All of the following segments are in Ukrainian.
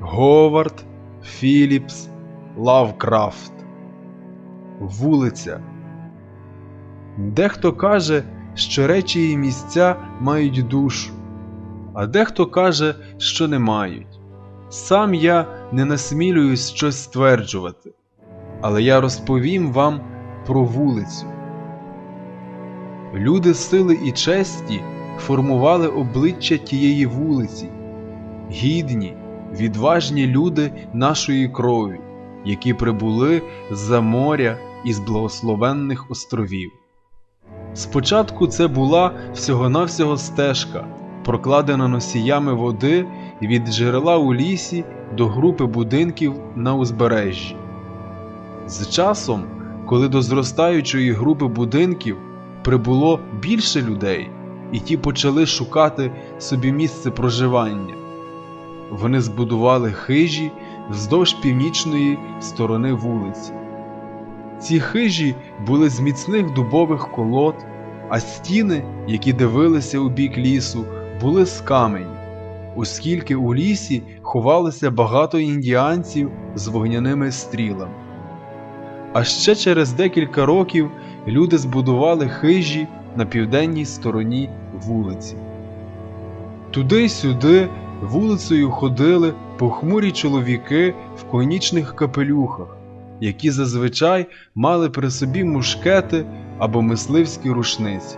Говард Філіпс Лавкрафт Вулиця. Дехто каже, що речі і місця мають душу, а дехто каже, що не мають. Сам я не насмілююсь щось стверджувати, але я розповім вам про вулицю. Люди сили і честі формували обличчя тієї вулиці, гідні, відважні люди нашої крові, які прибули з-за моря із благословенних островів. Спочатку це була всього-навсього стежка, прокладена носіями води від джерела у лісі до групи будинків на узбережжі. З часом, коли до зростаючої групи будинків прибуло більше людей, і ті почали шукати собі місце проживання, вони збудували хижі вздовж північної сторони вулиці. Ці хижі були з міцних дубових колод, а стіни, які дивилися у бік лісу, були з каменю, оскільки у лісі ховалося багато індіанців з вогняними стрілами. А ще через декілька років люди збудували хижі на південній стороні вулиці. Туди-сюди вулицею ходили похмурі чоловіки в конічних капелюхах, які зазвичай мали при собі мушкети або мисливські рушниці.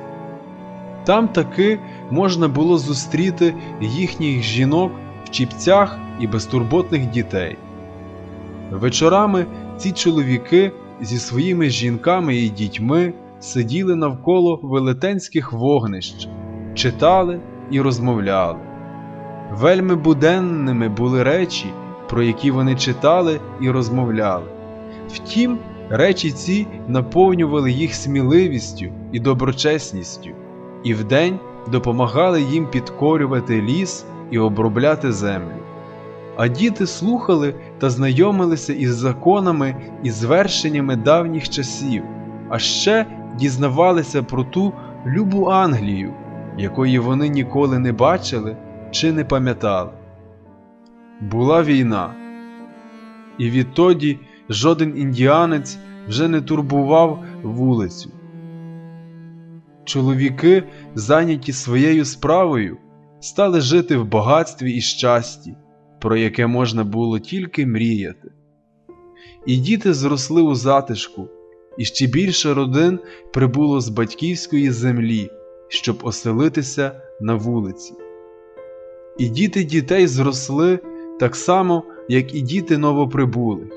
Там таки можна було зустріти їхніх жінок в чіпцях і безтурботних дітей. Вечорами ці чоловіки зі своїми жінками і дітьми сиділи навколо велетенських вогнищ, читали і розмовляли. Вельми буденними були речі, про які вони читали і розмовляли. Втім, речі ці наповнювали їх сміливістю і доброчесністю, і вдень допомагали їм підкорювати ліс і обробляти землю. А діти слухали та знайомилися із законами і звершеннями давніх часів, а ще дізнавалися про ту любу Англію, якої вони ніколи не бачили чи не пам'ятали. Була війна, і відтоді жоден індіанець вже не турбував вулицю. Чоловіки, зайняті своєю справою, стали жити в багатстві і щасті, про яке можна було тільки мріяти. І діти зросли у затишку, і ще більше родин прибуло з батьківської землі, щоб оселитися на вулиці. І діти дітей зросли так само, як і діти новоприбулих.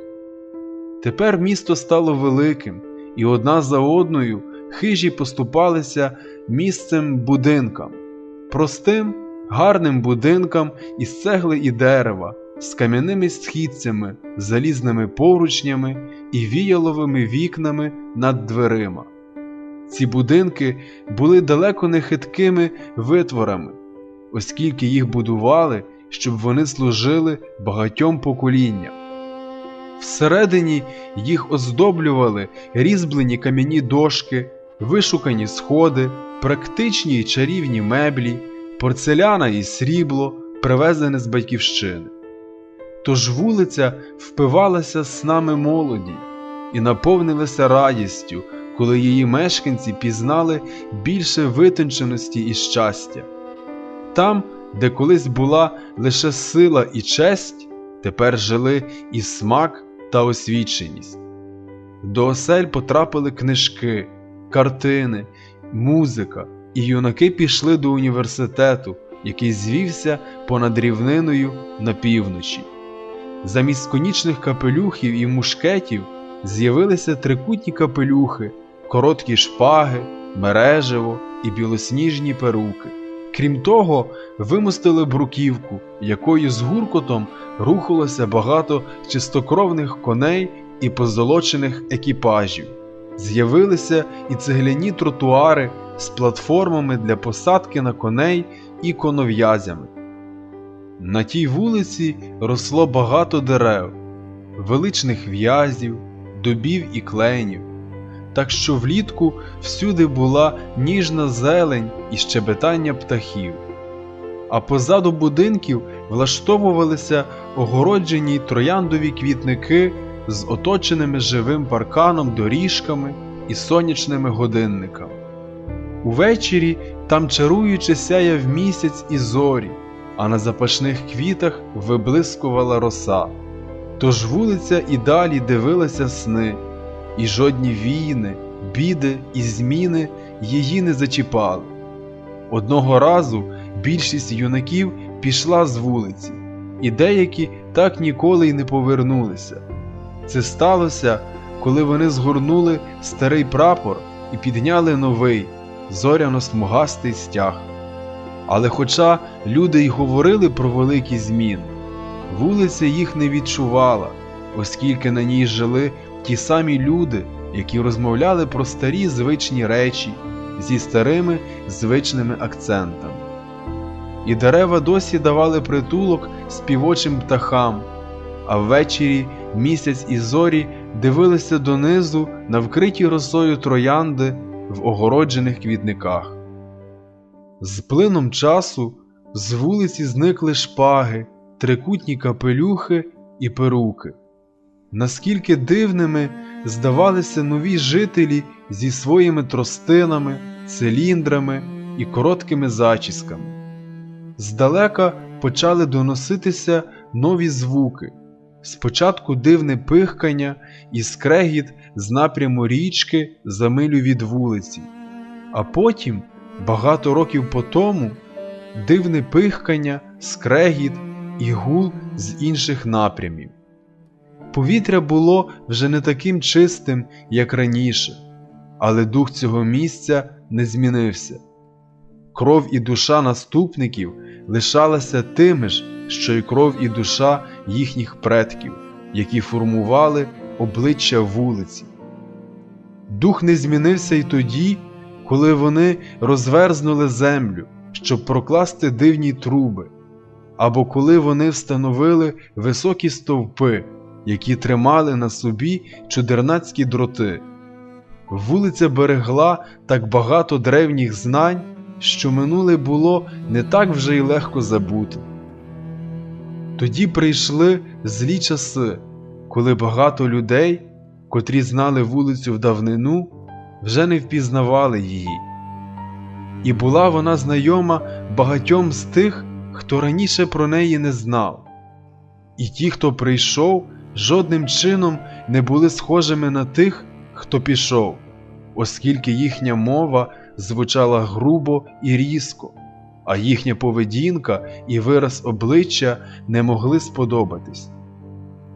Тепер місто стало великим, і одна за одною хижі поступалися місцем будинкам, простим, гарним будинкам із цегли і дерева, з кам'яними східцями, залізними поручнями і віяловими вікнами над дверима. Ці будинки були далеко не хиткими витворами, оскільки їх будували, щоб вони служили багатьом поколінням. Всередині їх оздоблювали різьблені кам'яні дошки, вишукані сходи, практичні й чарівні меблі, порцеляна і срібло, привезене з батьківщини. Тож вулиця впивалася снами молоді і наповнилася радістю, коли її мешканці пізнали більше витонченості і щастя. Там, де колись була лише сила і честь, тепер жили і смак та освіченість. До осель потрапили книжки, картини, музика, і юнаки пішли до університету, який звівся понад рівниною на півночі. Замість конічних капелюхів і мушкетів з'явилися трикутні капелюхи, короткі шпаги, мережево і білосніжні перуки. Крім того, вимостили бруківку, якою з гуркотом рухалося багато чистокровних коней і позолочених екіпажів. З'явилися і цегляні тротуари з платформами для посадки на коней і конов'язями. На тій вулиці росло багато дерев, величних в'язів, дубів і кленів, так що влітку всюди була ніжна зелень і щебетання птахів. А позаду будинків влаштовувалися огороджені трояндові квітники з оточеними живим парканом, доріжками і сонячними годинниками. Увечері там чаруючи сяяв місяць і зорі, а на запашних квітах виблискувала роса. Тож вулиця і далі дивилася сни, і жодні війни, біди і зміни її не зачіпали. Одного разу більшість юнаків пішла з вулиці, і деякі так ніколи й не повернулися. Це сталося, коли вони згорнули старий прапор і підняли новий, зоряно-смугастий стяг. Але хоча люди й говорили про великі зміни, вулиця їх не відчувала, оскільки на ній жили ті самі люди, які розмовляли про старі звичні речі зі старими звичними акцентами. І дерева досі давали притулок співочим птахам, а ввечері місяць і зорі дивилися донизу на вкриті росою троянди в огороджених квітниках. З плином часу з вулиці зникли шпаги, трикутні капелюхи і перуки. Наскільки дивними здавалися нові жителі зі своїми тростинами, циліндрами і короткими зачісками. Здалека почали доноситися нові звуки. Спочатку дивне пихкання і скрегіт з напряму річки за милю від вулиці, а потім, багато років по тому, дивне пихкання, скрегіт і гул з інших напрямів. Повітря було вже не таким чистим, як раніше, але дух цього місця не змінився. Кров і душа наступників лишалася тими ж, що й кров і душа їхніх предків, які формували обличчя вулиці. Дух не змінився й тоді, коли вони розверзнули землю, щоб прокласти дивні труби, або коли вони встановили високі стовпи, які тримали на собі чудернацькі дроти. Вулиця берегла так багато древніх знань, що минуле було не так вже й легко забути. Тоді прийшли злі часи, коли багато людей, котрі знали вулицю в давнину, вже не впізнавали її. І була вона знайома багатьом з тих, хто раніше про неї не знав. І ті, хто прийшов, жодним чином не були схожими на тих, хто пішов, оскільки їхня мова звучала грубо і різко, а їхня поведінка і вираз обличчя не могли сподобатись.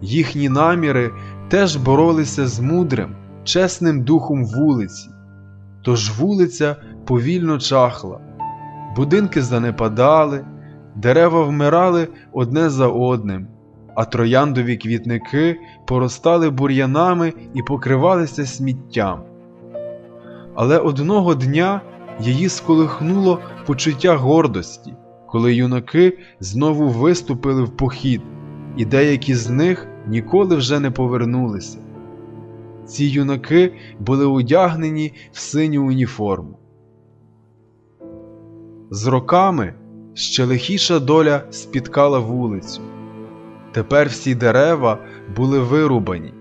Їхні наміри теж боролися з мудрим, чесним духом вулиці, тож вулиця повільно чахла, будинки занепадали, дерева вмирали одне за одним, а трояндові квітники поростали бур'янами і покривалися сміттям. Але одного дня її сколихнуло почуття гордості, коли юнаки знову виступили в похід, і деякі з них ніколи вже не повернулися. Ці юнаки були одягнені в синю уніформу. З роками ще лихіша доля спіткала вулицю. Тепер всі дерева були вирубані,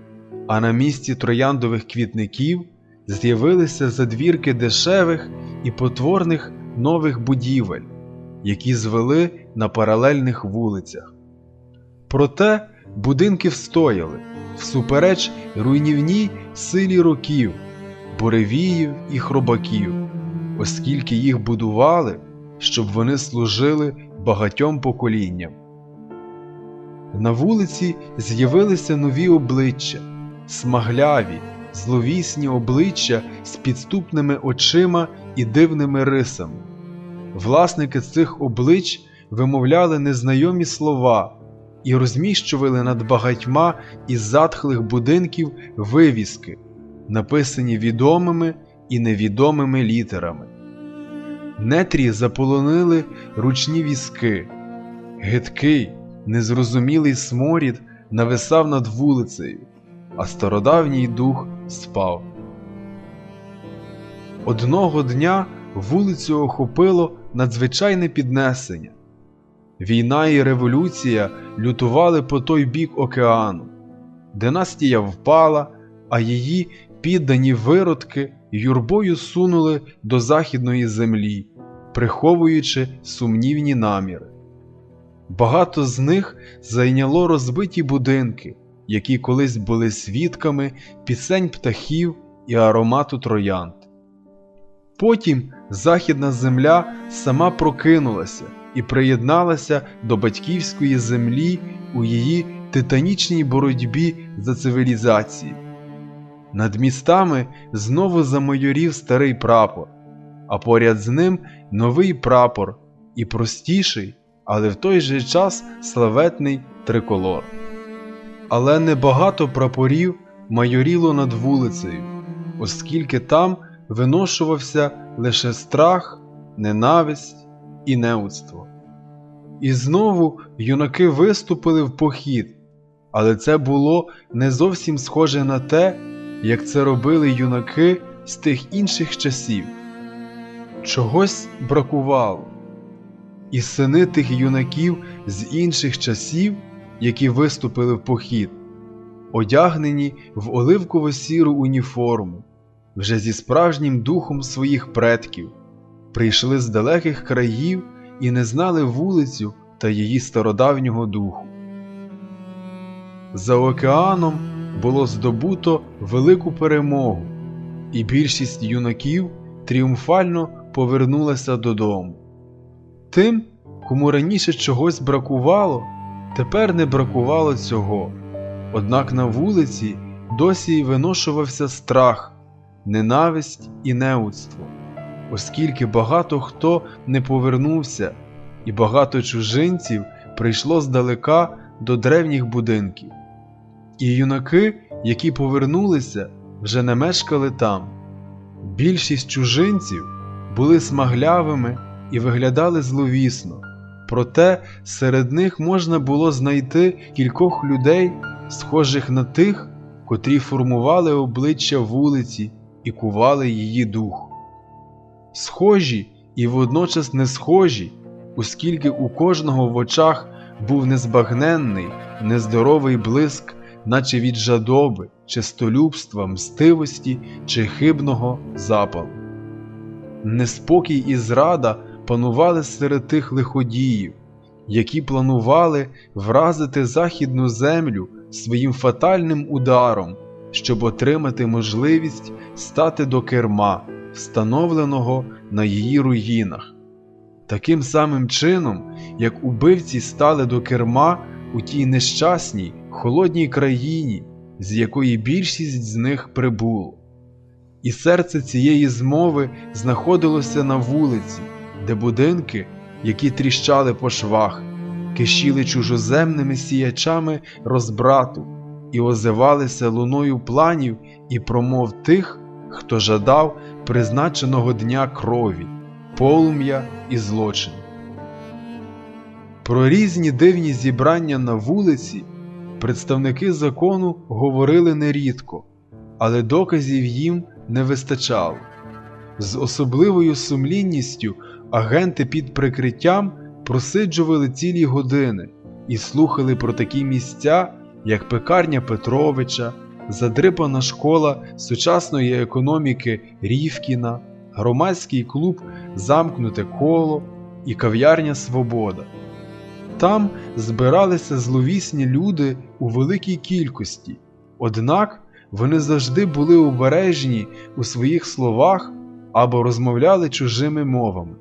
а на місці трояндових квітників з'явилися задвірки дешевих і потворних нових будівель, які звели на паралельних вулицях. Проте будинки встояли всупереч руйнівній силі років, буревіїв і хробаків, оскільки їх будували, щоб вони служили багатьом поколінням. На вулиці з'явилися нові обличчя, смагляві, зловісні обличчя з підступними очима і дивними рисами. Власники цих облич вимовляли незнайомі слова і розміщували над багатьма із затхлих будинків вивіски, написані відомими і невідомими літерами. Нетрі заполонили ручні візки, гидкий, незрозумілий сморід нависав над вулицею, а стародавній дух спав. Одного дня вулицю охопило надзвичайне піднесення. Війна і революція лютували по той бік океану. Династія впала, а її піддані виродки юрбою сунули до західної землі, приховуючи сумнівні наміри. Багато з них зайняло розбиті будинки, які колись були свідками пісень птахів і аромату троянд. Потім західна земля сама прокинулася і приєдналася до батьківської землі у її титанічній боротьбі за цивілізацію. Над містами знову замайорів старий прапор, а поряд з ним новий прапор і простіший, але в той же час славетний триколор. Але небагато прапорів майоріло над вулицею, оскільки там виношувався лише страх, ненависть і неудство. І знову юнаки виступили в похід, але це було не зовсім схоже на те, як це робили юнаки з тих інших часів. Чогось бракувало. І сини тих юнаків з інших часів, які виступили в похід, одягнені в оливково-сіру уніформу, вже зі справжнім духом своїх предків, прийшли з далеких країв і не знали вулицю та її стародавнього духу. За океаном було здобуто велику перемогу, і більшість юнаків тріумфально повернулася додому. Тим, кому раніше чогось бракувало, тепер не бракувало цього. Однак на вулиці досі й виношувався страх, ненависть і неудство, оскільки багато хто не повернувся, і багато чужинців прийшло здалека до древніх будинків. І юнаки, які повернулися, вже не мешкали там. Більшість чужинців були смаглявими і виглядали зловісно, проте серед них можна було знайти кількох людей, схожих на тих, котрі формували обличчя вулиці і кували її дух. Схожі і водночас не схожі, оскільки у кожного в очах був незбагненний, нездоровий блиск, наче від жадоби, честолюбства, мстивості чи хибного запалу. Неспокій і зрада панували серед тих лиходіїв, які планували вразити західну землю своїм фатальним ударом, щоб отримати можливість стати до керма, встановленого на її руїнах. Таким самим чином, як убивці стали до керма у тій нещасній, холодній країні, з якої більшість з них прибуло. І серце цієї змови знаходилося на вулиці, де будинки, які тріщали по швах, кишіли чужоземними сіячами розбрату і озивалися луною планів і промов тих, хто жадав призначеного дня крові, полум'я і злочин. Про різні дивні зібрання на вулиці представники закону говорили нерідко, але доказів їм не вистачало. З особливою сумлінністю агенти під прикриттям просиджували цілі години і слухали про такі місця, як пекарня Петровича, задрипана школа сучасної економіки Рівкіна, громадський клуб Замкнуте коло і кав'ярня Свобода. Там збиралися зловісні люди у великій кількості, однак вони завжди були обережні у своїх словах або розмовляли чужими мовами.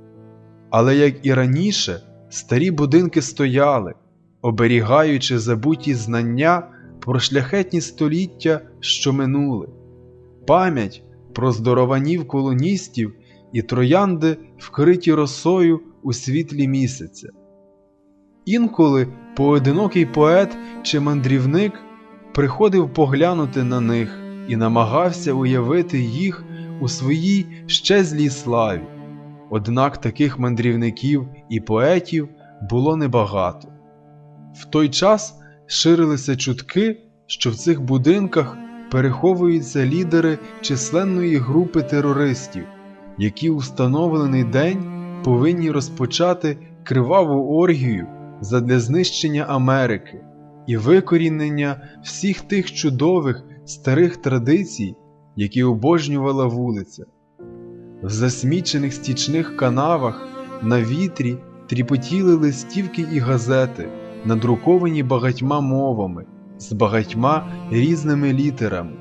Але як і раніше, старі будинки стояли, оберігаючи забуті знання про шляхетні століття, що минули, пам'ять про здорованів колоністів і троянди, вкриті росою у світлі місяця. Інколи поодинокий поет чи мандрівник приходив поглянути на них і намагався уявити їх у своїй щезлій славі. Однак таких мандрівників і поетів було небагато. В той час ширилися чутки, що в цих будинках переховуються лідери численної групи терористів, які у встановлений день повинні розпочати криваву оргію задля знищення Америки і викорінення всіх тих чудових старих традицій, які обожнювала вулиця. В засмічених стічних канавах на вітрі тріпотіли листівки і газети, надруковані багатьма мовами, з багатьма різними літерами.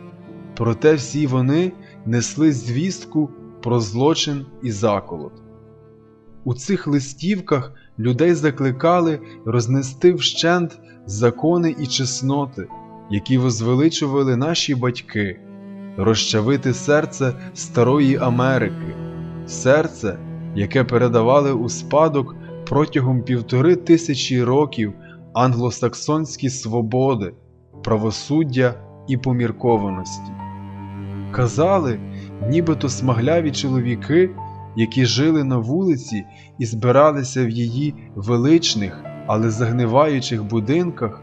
Проте всі вони несли звістку про злочин і заколот. У цих листівках людей закликали рознести вщент закони і чесноти, які возвеличували наші батьки, розчавити серце старої Америки, серце, яке передавали у спадок протягом півтори тисячі років англосаксонські свободи, правосуддя і поміркованості. Казали, нібито смагляві чоловіки, які жили на вулиці і збиралися в її величних, але загниваючих будинках,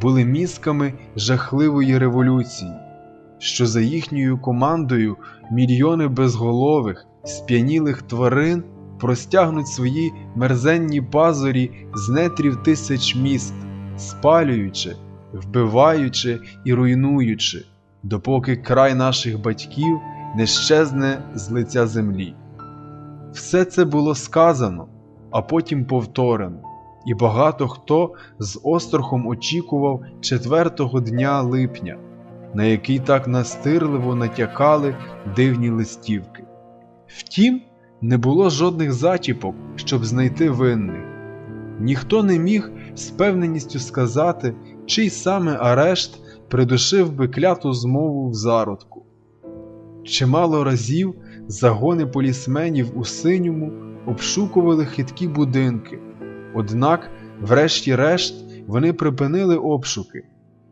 були мізками жахливої революції, що за їхньою командою мільйони безголових, сп'янілих тварин простягнуть свої мерзенні пазурі з нетрів тисяч міст, спалюючи, вбиваючи і руйнуючи, допоки край наших батьків не щезне з лиця землі. Все це було сказано, а потім повторено, і багато хто з острахом очікував четвертого дня липня, на який так настирливо натякали дивні листівки. Втім, не було жодних зачіпок, щоб знайти винних. Ніхто не міг з певненістю сказати, чий саме арешт придушив би кляту змову в зародку. Чимало разів загони полісменів у синьому обшукували хиткі будинки, однак, врешті-решт, вони припинили обшуки,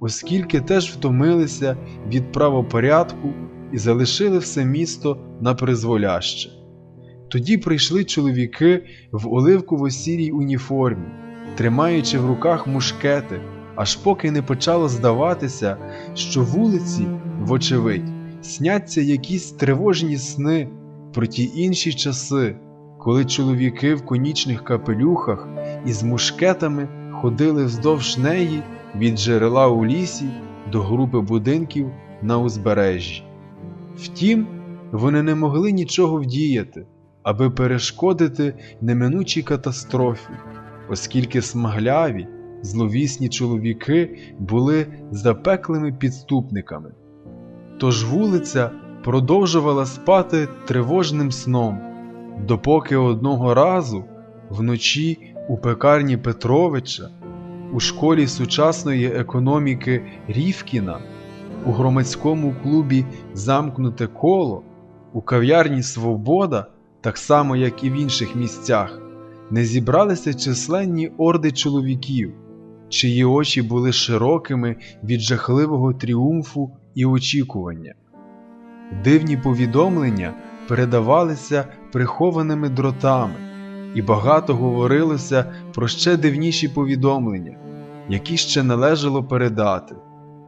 оскільки теж втомилися від правопорядку і залишили все місто на призволяще. Тоді прийшли чоловіки в оливково-сірій уніформі, тримаючи в руках мушкети, аж поки не почало здаватися, що вулиці, вочевидь, сняться якісь тривожні сни про ті інші часи, коли чоловіки в конічних капелюхах із мушкетами ходили вздовж неї від джерела у лісі до групи будинків на узбережжі. Втім, вони не могли нічого вдіяти, аби перешкодити неминучій катастрофі, оскільки смагляві, зловісні чоловіки були запеклими підступниками. Тож вулиця продовжувала спати тривожним сном, допоки одного разу вночі у пекарні Петровича, у школі сучасної економіки Рівкіна, у громадському клубі Замкнуте коло, у кав'ярні Свобода, так само як і в інших місцях, не зібралися численні орди чоловіків, чиї очі були широкими від жахливого тріумфу і очікування. Дивні повідомлення передавалися прихованими дротами, і багато говорилося про ще дивніші повідомлення, які ще належало передати.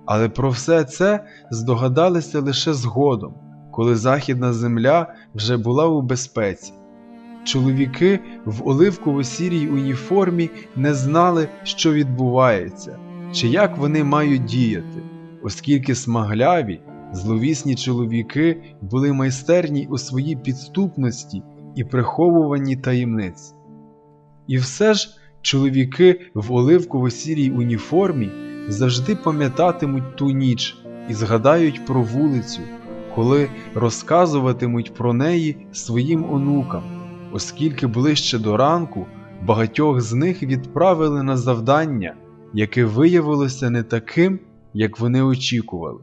Але про все це здогадалися лише згодом, коли Західна земля вже була у безпеці. Чоловіки в оливково-сірій уніформі не знали, що відбувається, чи як вони мають діяти, оскільки смагляві, зловісні чоловіки були майстерні у своїй підступності і приховуванні таємниць. І все ж чоловіки в оливково-сірій уніформі завжди пам'ятатимуть ту ніч і згадають про вулицю, коли розказуватимуть про неї своїм онукам, оскільки ближче до ранку багатьох з них відправили на завдання, яке виявилося не таким, як вони очікували.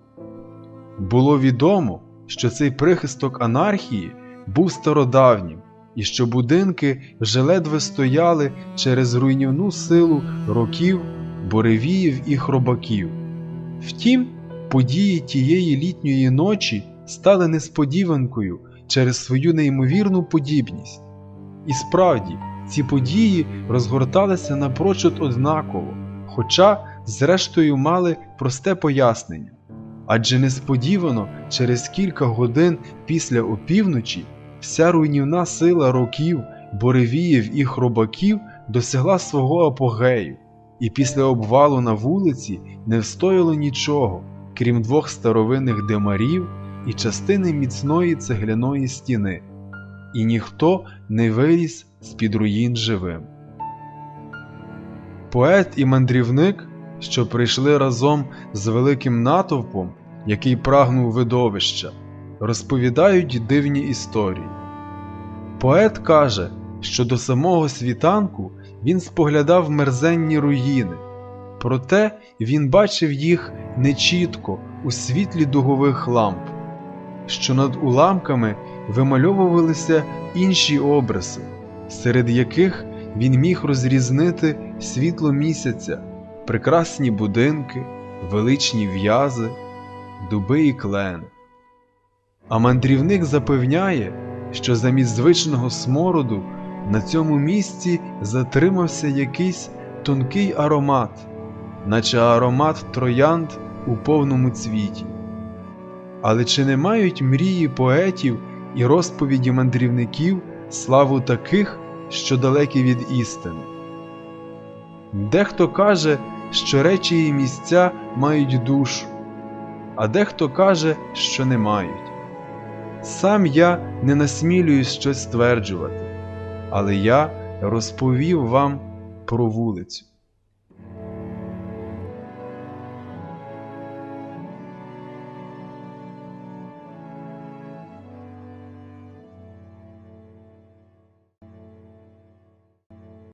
Було відомо, що цей прихисток анархії був стародавнім і що будинки вже ледве стояли через руйнівну силу років, буревіїв і хробаків. Втім, події тієї літньої ночі стали несподіванкою через свою неймовірну подібність. І справді, ці події розгорталися напрочуд однаково, хоча, зрештою, мали просте пояснення. Адже несподівано, через кілька годин після опівночі, вся руйнівна сила років, боревіїв і хробаків досягла свого апогею, і після обвалу на вулиці не встояло нічого, крім двох старовинних димарів і частини міцної цегляної стіни, і ніхто не виріс з-під руїн живим. Поет і мандрівник, що прийшли разом з великим натовпом, який прагнув видовища, розповідають дивні історії. Поет каже, що до самого світанку він споглядав мерзенні руїни, проте він бачив їх нечітко у світлі дугових ламп, що над уламками вимальовувалися інші обриси, серед яких він міг розрізнити світло місяця, прекрасні будинки, величні в'язи, дуби і клен. А мандрівник запевняє, що замість звичного смороду на цьому місці затримався якийсь тонкий аромат, наче аромат троянд у повному цвіті. Але чи не мають мрії поетів і розповіді мандрівників славу таких, що далекі від істини? Дехто каже, що речі і місця мають душу, а дехто каже, що не мають. Сам я не насмілююсь щось стверджувати, але я розповів вам про вулицю.